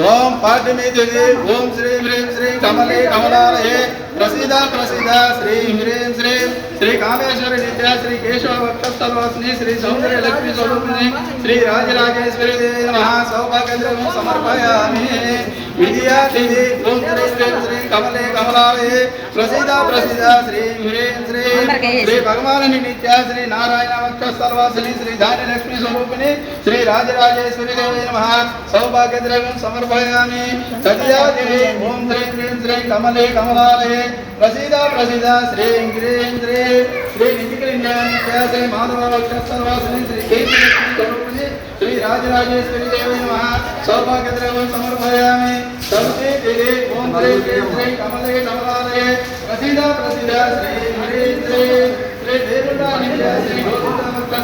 ఓం పాఠమితి ఓం శ్రీ హ్రీం శ్రీ కమలే కమలాలయే ప్రసీద ప్రసీద శ్రీ హ్రీం శ్రీ శ్రీ కామేశ్వరి నిద్ర శ్రీ కేశవ భక్తస్థలవాసిని శ్రీ సౌందర్య లక్ష్మీ స్వరూపిణి శ్రీ రాజరాజేశ్వరి దేవి నమః సౌభాగ్యద్రవం సమర్పయామి. విద్యా తిథి ఓం శ్రీ హ్రీం శ్రీ కమలే కమలాలయే ప్రసిద్ధ ప్రసిద్ధ శ్రీ హ్రీం శ్రీ శ్రీ భగవాని నిత్య శ్రీ నారాయణ భక్తస్థలవాసిని శ్రీ ధాన్యలక్ష్మీ స్వరూపిణి శ్రీ రాజరాజేశ్వరి దేవి నమః సౌభాగ్యద్రవం సమర్పయామి సత్యాదివి ఓం శ్రీ హ్రీం శ్రీ కమలే కమలాలయే ప్రసిద్ధ ప్రసిద్ధ శ్రీ హ్రీం శ్రీ శ్రీ నిత్య శ్రీ మాధవ భక్తస్థలవాసిని శ్రీ కేశలక్ష్మీ స్వరూపిణి శ్రీ రాజరాజేశ్వరి దేవి నమః. సౌభాగ్యద్రవం సమర్పయామి. సత్యదివి ఓం శ్రీ హ్రీం శ్రీ కమలే కమలాలయే ప్రసిద్ధ ప్రసిద్ధ శ్రీ హ్రీం శ్రీ శ్రీ దేవుడా శ్రీ గోవింద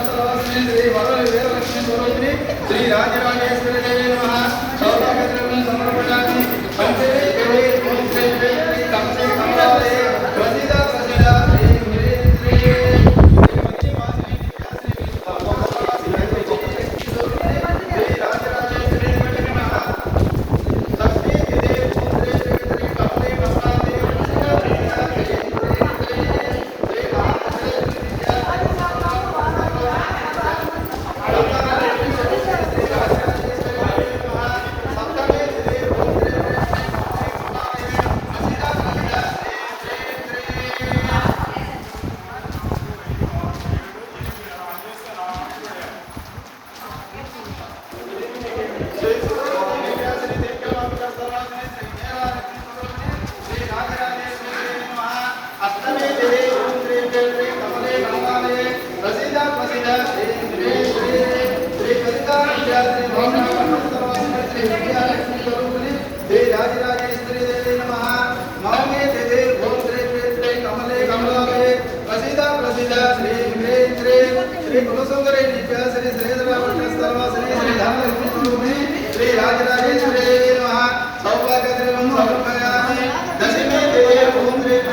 శ్రీ వరద వీరలక్ష్మీ స్వరూపిణి శ్రీ రాజరాజేశ్వరి దేవి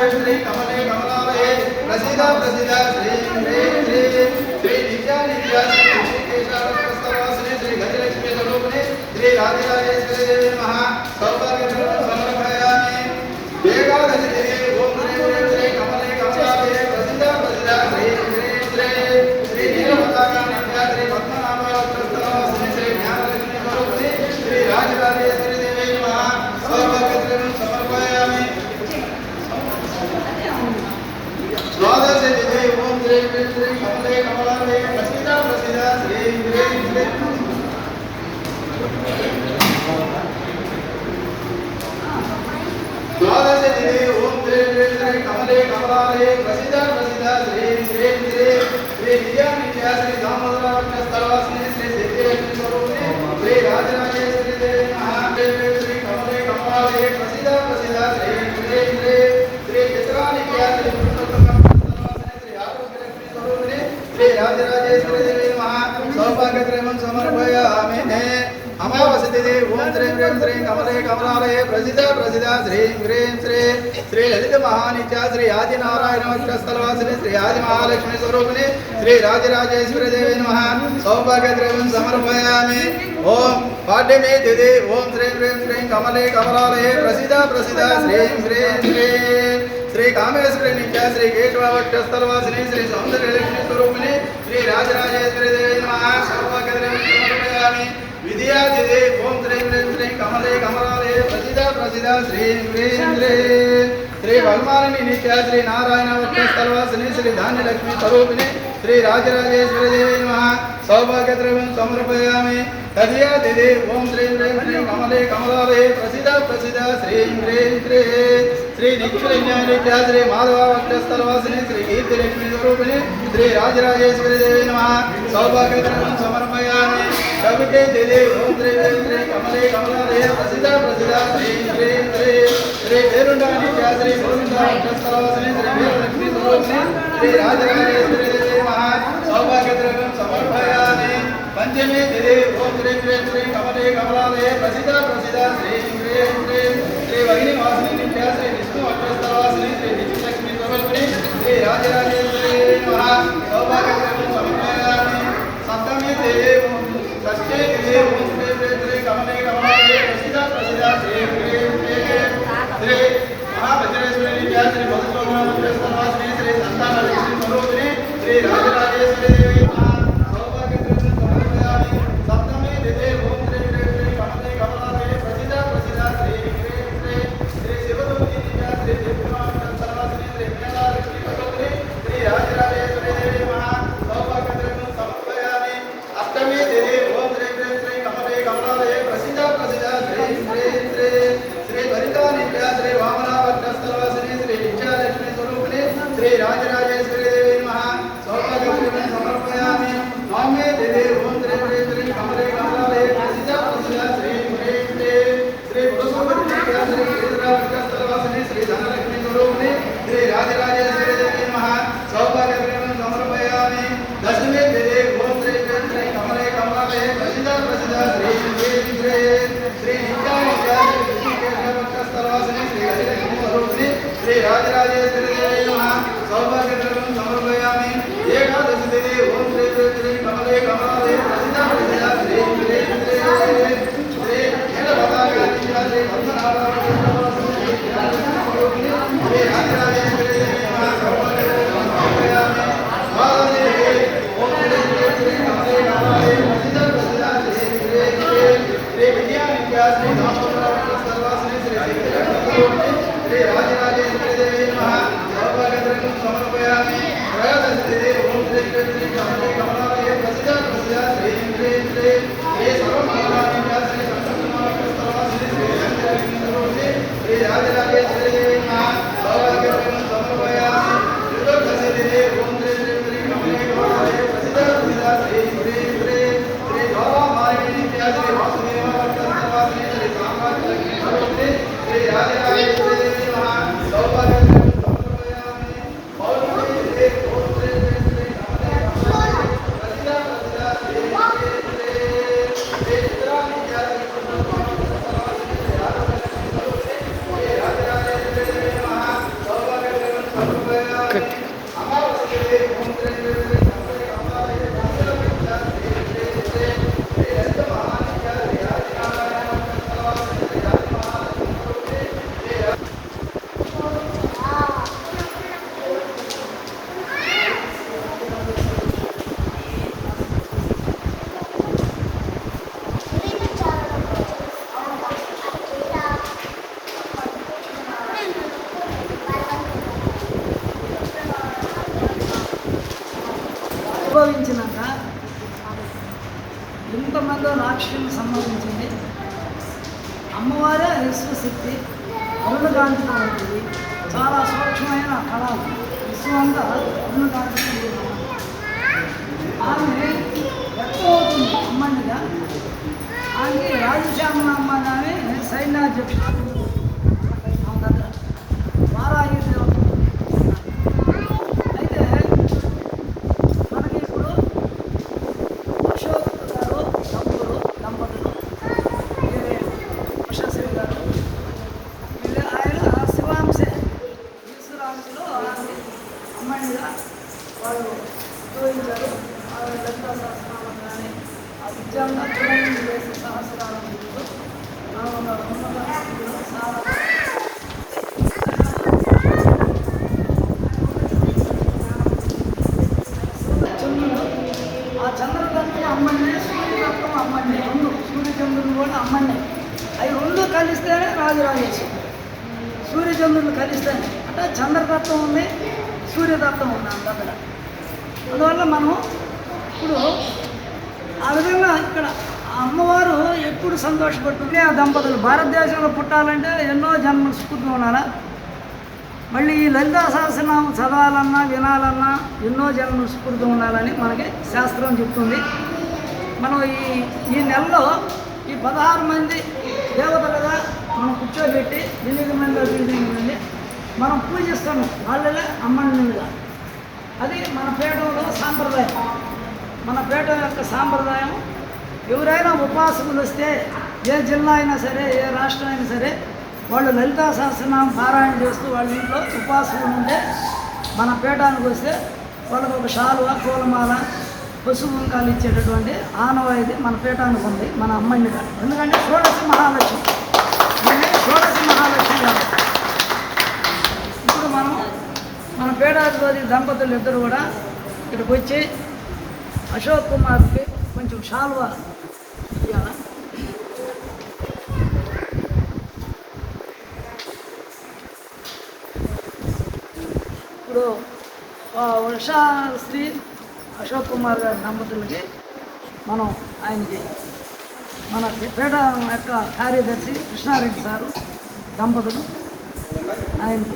ఓం శ్రీ శ్రీ శ్రీ కమలే కమలాలయే ప్రసిద్ధ ప్రసిద్ధ శ్రీ హ్రీం శ్రీ శ్రీ నిత్య నిత్య శ్రీ ఋషికేశాల స్థలవాసిని శ్రీ గజలక్ష్మీ స్వరూపిణి శ్రీ రాజరాజేశ్వరి దేవి నమః సౌభాగ్యద్రవం సమర్పయామి ఏకాదశి దేవి ఓం శ్రీ శ్రీ శ్రీ కమలే కమలాలయే ప్రసిద్ధ ప్రసిద్ధ శ్రీ శ్రీ శ్రీ శ్రీ నీలపతాక నిత్య శ్రీ పద్మనాభ స్థలవాసిని శ్రీ జ్ఞానలక్ష్మీ స్వరూపిణి శ్రీ రాజరాజేశ్వరి దేవి నమః సౌభాగ్యద్రవం సమర్పయామి ద్వాదశి దేవి ఓం శ్రీ శ్రీ శ్రీ కమలే కమలాలయే ప్రసిద్ధ ప్రసిద్ధ శ్రీ శ్రీ శ్రీ ద్వాదశి దేవి ఓం శ్రీ శ్రీ శ్రీ కమలే కమలాలయే ప్రసిద్ధ ప్రసిద్ధ శ్రీ శ్రీ శ్రీ శ్రీ నిత్య నిత్య శ్రీ దామోదర స్థలవాసిని శ్రీ సిద్ధిలక్ష్మీ స్వరూపిణి శ్రీ రాజరాజేశ్వరి దేవి నమః శ్రీ శ్రీ శ్రీ కమలే కమలాలయే ప్రసిద్ధ ప్రసిద్ధ శ్రీ శ్రీ శ్రీ శ్రీ చిత్రా నిత్య శ్రీ పురుషోత్తమ స్థలవాసిని రాజరాజేశ్వరి దేవి నమః సౌభాగ్యక్రమం సమర్పయామి. అమావాస్య తిథి ఓం శ్రీ హ్రీం శ్రీ కమలే కమలాలయ ప్రసిద్ధ ప్రసిద్ధ శ్రీం హ్రీం శ్రీ శ్రీ లలిత మహానిత్య శ్రీ ఆది నారాయణ వక్షస్థలవాసిని శ్రీ ఆది మహాలక్ష్మి స్వరూపిణి శ్రీ రాజరాజేశ్వరి దేవి నమః. సౌభాగ్య ద్రవ్యం సమర్పయామి. ఓం పాఠ్యమే తిథి ఓం శ్రీ హ్రీం శ్రీ కమలే కమలాలయ ప్రసిద్ధ ప్రసిద్ధ శ్రీం హ్రీం శ్రీ. శ్రీ కామేశ్వరి నిత్య శ్రీ కేశవ వక్షస్థలవాసిని శ్రీ సౌందర్య లక్ష్మి స్వరూపిణి శ్రీ రాజరాజేశ్వరి దేవి నమః. సౌభాగ్య ద్రవ్యం సమర్పయామి. ఓం శ్రీం శ్రీ కమలే కమలాలే ప్రసిద్ధ ప్రసిద్ధ శ్రీం శ్రీ శ్రీ భగవాని నిత్య శ్రీ నారాయణ వక్షస్థలవాసిని శ్రీ ధాన్యలక్ష్మి స్వరూపిణి శ్రీ రాజరాజేశ్వరి దేవి నమః సౌభాగ్య ద్రవ్యం తదియా దిదే ఓం శ్రీం రేం శ్రీం కమలే కమలాలే ప్రసిద్ధ ప్రసిద్ధ శ్రీం రేం శ్రీ శ్రీ నిత్యులింగ శ్రీ మాధవ వక్షస్థలవాసిని శ్రీ కీర్తి కీర్తిలక్ష్మి స్వరూపిణి శ్రీ రాజరాజేశ్వరి దేవి నమ సౌభాగ్య ద్రవ్యం సమర్పయామి కవితే దిదే ఓం శ్రీం రేం శ్రీ కమలే కమలాలే ప్రసిద్ధ ప్రసిద్ధ శ్రీం రేం శ్రీ శ్రీ పేరుండ శ్రీ గోవింద వక్షస్థలవాసిని శ్రీ వీరలక్ష్మి స్వరూపిణి శ్రీ రాజరాజేశ్వరి நித்தியமே திரே ஓம் திரே திரே திரே கமலே கமலாலயே பிரசிதா பிரசிதா ஸ்ரீ திரே திரே ஸ்ரீ வகினி வாசினி நித்யா ஸ்ரீ விஷ்ணு அக்ரஸ்தவாசினி ஸ்ரீ விஜயலட்சுமி பிரபல்புரி ஸ்ரீ ராஜராஜேஸ்வரி மகா சௌபாகிரகம் சமன்மயாமி சப்தமே தேயே ஓம் சஷ்டே திரே ஓம் திரே திரே திரே கமலே கமலாலயே பிரசிதா பிரசிதா ஸ்ரீ திரே திரே திரே மகா வஜ்ரேஸ்வரி நித்யா ஸ்ரீ மதுசோமன அக்ரஸ்தவாசினி ஸ்ரீ சந்தான லட்சுமி மனோதினி ஸ்ரீ ராஜராஜேஸ்வரி தேவி மகா ಆಮೇಲೆ ಎತ್ತೋದು ಅಮ್ಮನಿಗೆ ಹಾಗೆ ರಾಜಶ್ಯಾಮನ ಅಮ್ಮನೇ ಸೈನ್ಯಾಧ್ಯಕ್ಷ రెండు సూర్యచంద్రుడు కూడా అమ్మన్నే అవి రెండు కలిస్తేనే రాజరాజేశ్వరి సూర్యచంద్రులు కలిస్తేనే అంటే చంద్రదత్తం ఉంది సూర్యదత్తం ఉంది అంత అందువల్ల మనం ఇప్పుడు ఆ విధంగా ఇక్కడ అమ్మవారు ఎప్పుడు సంతోషపడుతుంది ఆ దంపతులు భారతదేశంలో పుట్టాలంటే ఎన్నో జన్మలు స్ఫూర్తి ఉండాలా? మళ్ళీ ఈ లలితా సహస్రనామం చదవాలన్నా వినాలన్నా ఎన్నో జన్మలు స్ఫూర్తి ఉండాలని మనకి శాస్త్రం చెప్తుంది. మనం ఈ ఈ నెలలో ఈ పదహారు మంది దేవతలుగా మనం కూర్చోబెట్టి ఎనిమిది మంది ఎనిమిది మంది మనం పూజిస్తాము వాళ్ళలే అమ్మనిగా అది మన పీఠంలో సాంప్రదాయం. మన పేట యొక్క సాంప్రదాయం. ఎవరైనా ఉపాసకులు వస్తే ఏ జిల్లా అయినా సరే ఏ రాష్ట్రం అయినా సరే వాళ్ళు లలితా సహస్రనామం పారాయణ చేస్తూ వాళ్ళ ఇంట్లో ఉపాసకులు ఉంటే మన పేటానికి వస్తే వాళ్ళకు ఒక శాలువ పూలమాల పసుపు వంకాలు ఇచ్చేటటువంటి ఆనవాయితీ మన పీఠానికి ఉంది మన అమ్మాయిని గారు ఎందుకంటే షోడశ మహాలక్ష్మి. షోడశ మహాలక్ష్మి గారు. ఇప్పుడు మనం మన పేడాధిపతి దంపతులు ఇద్దరు కూడా ఇక్కడికి వచ్చి అశోక్ కుమార్కి కొంచెం షాల్వా. ఇవ్వాలా ఇప్పుడు ఆ శ్రీ అశోక్ కుమార్ గారి దంపతులకి మనం ఆయనకి మన పేట యొక్క కార్యదర్శి కృష్ణారెడ్డి సారు దంపతులు ఆయనకి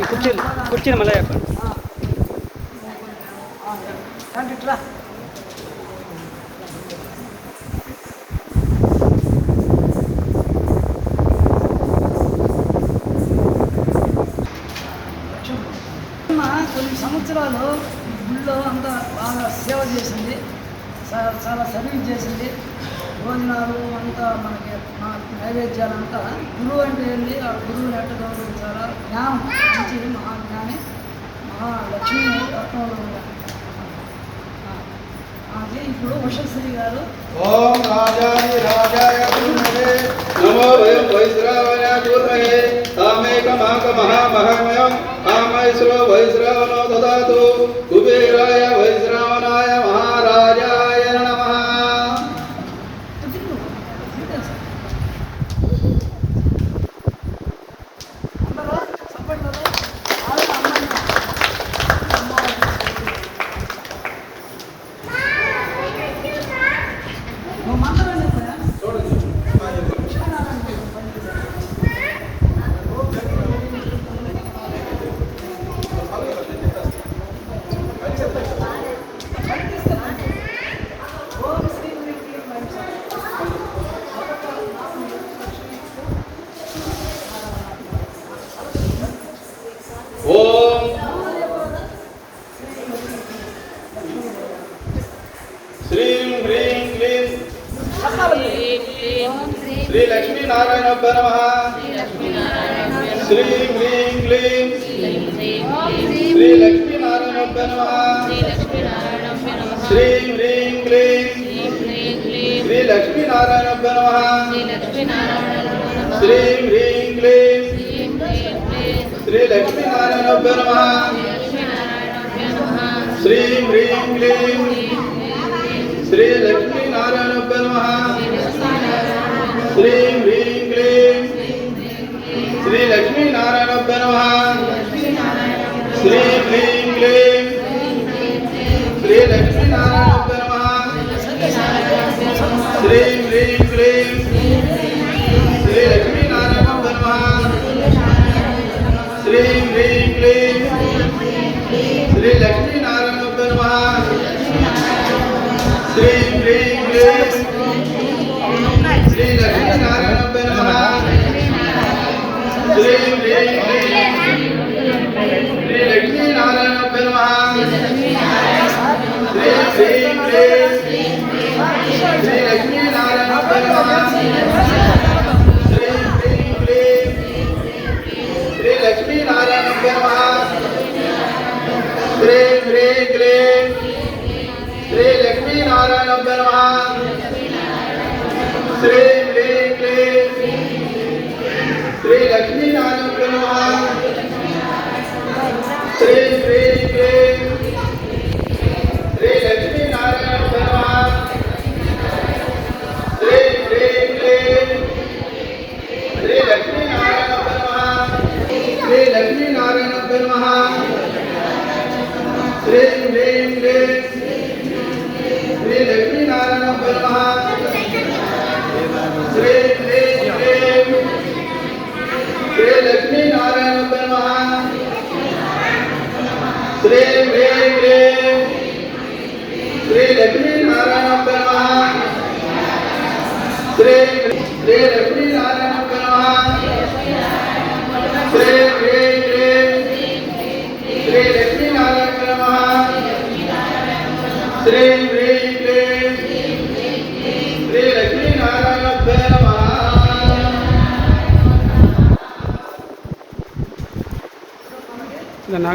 మళ్ళీ కుర్చీలు కుర్చీలు మళ్ళీ చెప్పండి కొన్ని సంవత్సరాలు గుళ్ళో అంతా బాగా సేవ చేసింది చాలా సర్వీస్ చేసింది. భోజనాలు అంతా మనకి మా నైవేద్యాలంతా గురువు అంటే ఏంటి ఆ గురువుని ఎట్ట గౌరవించాలా? జ్ఞానం. మంచి మహాజ్ఞాని మహాలక్ష్మి రత్నంలో ఉంది అది ఇప్పుడు ఉషశ్రీ గారు. ఓం రాజాయ రాజాయ నమో వయం వైశ్రావయ గురుమహే తామేకమాక మహామహమయం ఆమైశ్రో వైశ్రావణో కుబేరాయ వైశ్రావణాయ క్లీం శ్రీ లక్ష్మీ నారాయణ నమః శ్రీం హ్రీం క్లీం శ్రీ లక్ష్మీ నారాయణ నమః శ్రీం హ్రీం క్లీం శ్రీ లక్ష్మీ నారాయణ నమః శ్రీం హ్రీం క్లీం శ్రీ లక్ష్మీ నారాయణ నమః శ్రీం హ్రీం క్లీం శ్రీ లక్ష్మీ నారాయణ నమః శ్రీం హ్రీం శ్రీ లక్ష్మీ నారాయణ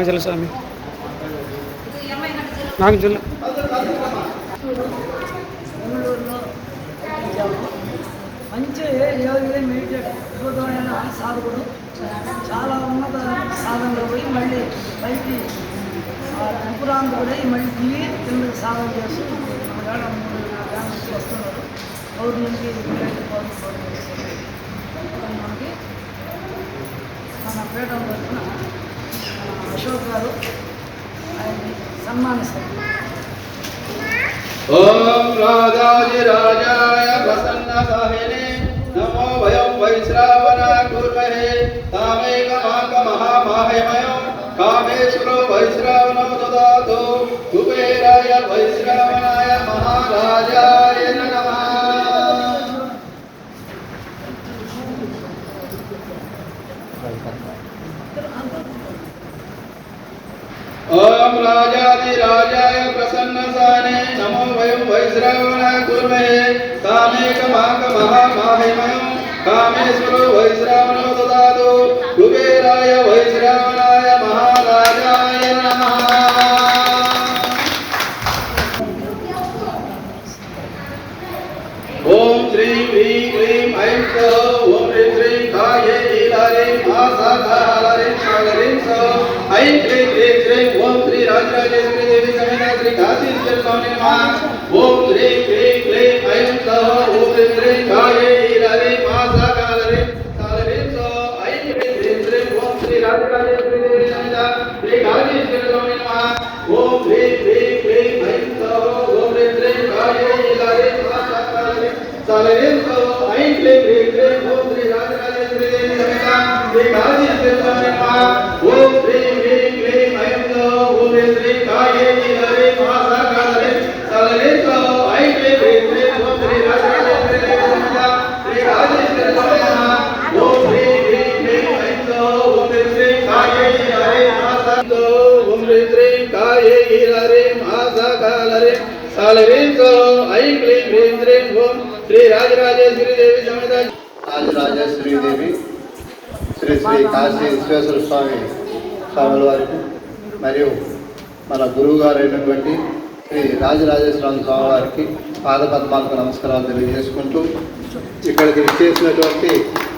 తెలుసు స్వామి. ఇచ్చాము. మంచి యోగి సాధకుడు. చాలా ఉన్నత సాధనలో పోయి మళ్ళీ పైకి వికలాంగుడై మళ్ళీ కిందకి సాధన చేస్తూ వేళ మూడు డ్యాన్సెస్ వస్తున్నారు గవర్నమెంట్కి రిలేటెడ్ మనకి మన పీఠం తరఫున అశోక్ గారు ఆయన్ని సన్మానిస్తారు. ఓం రాజాజి రాజాయ ప్రసన్న సహినే. నమో భయం వైశ్రావణ కుర్మహే. తామేక మాక మహామహేమయం. कामेश्वरो वैश्रावणो ददातु कुबेराय वैश्रावणाय महाराजाय नमः। ओम राजाधिराजाय प्रसन्नसाने नमो वयं वैश्रावणाय कुर्महे सामेकमाकमहामहिमयं कामेश्वरो वैश्रावणो ददातु कुबेराय वैश्रावणाय हलरे आसाधा हलरे ओम श्री राजराजेश्वरी देवी समेत श्री काशीश्वर स्वामी ओम श्री రాజేశ్వరీదేవి శ్రీ శ్రీ కాశీ విశ్వేశ్వర స్వామి స్వాముల వారికి మరియు మన గురువు గారు అయినటువంటి శ్రీ రాజరాజేశ్వరం స్వామి వారికి పాదపద్మాలకు నమస్కారాలు తెలియజేసుకుంటూ ఇక్కడికి చేసినటువంటి